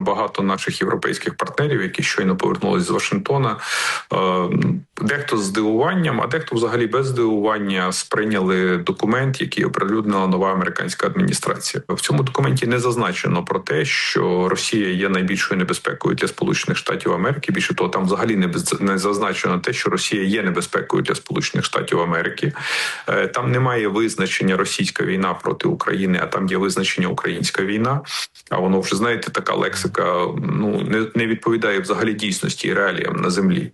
Багато наших європейських партнерів, які щойно повернулись з Вашингтона, е, дехто з здивуванням, а дехто взагалі без здивування сприйняли документ, який оприлюднила нова американська адміністрація. В цьому документі не зазначено про те, що Росія є найбільшою небезпекою для Сполучених Штатів Америки. Більше того, там взагалі не не зазначено те, що Росія є небезпекою для Сполучених Штатів Америки. Е, Там немає визначення російська війна проти України, а там є визначення українська війна. А воно вже знаєте, така лексика ну не, не відповідає взагалі дійсності і реаліям на землі.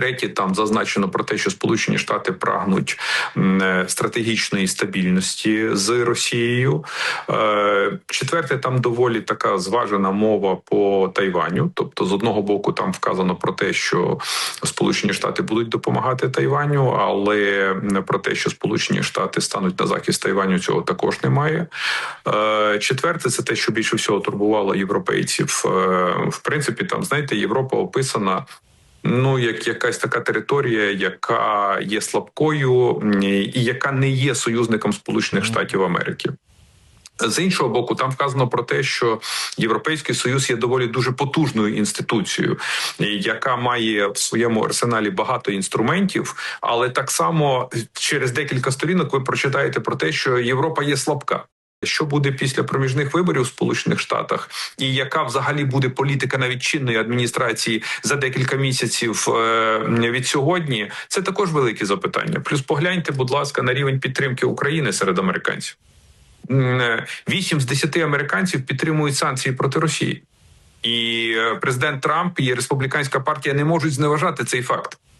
Третє, там зазначено про те, що Сполучені Штати прагнуть е, стратегічної стабільності з Росією. Е, Четверте, там доволі така зважена мова по Тайваню. Тобто, з одного боку, там вказано про те, що Сполучені Штати будуть допомагати Тайваню, але про те, що Сполучені Штати стануть на захист Тайваню, цього також немає. Е, Четверте, це те, що більше всього турбувало європейців. В принципі, там знаєте, Європа описана. Ну, як якась така територія, яка є слабкою і яка не є союзником Сполучених Штатів Америки. З іншого боку, там вказано про те, що Європейський Союз є доволі дуже потужною інституцією, яка має в своєму арсеналі багато інструментів, але так само через декілька сторінок ви прочитаєте про те, що Європа є слабка. Що буде після проміжних виборів у Сполучених Штатах, і яка взагалі буде політика навіть чинної адміністрації за декілька місяців е, від сьогодні? Це також великі запитання. Плюс погляньте, будь ласка, на рівень підтримки України серед американців. Е, Вісім з десяти американців підтримують санкції проти Росії, і е, президент Трамп і республіканська партія не можуть зневажати цей факт.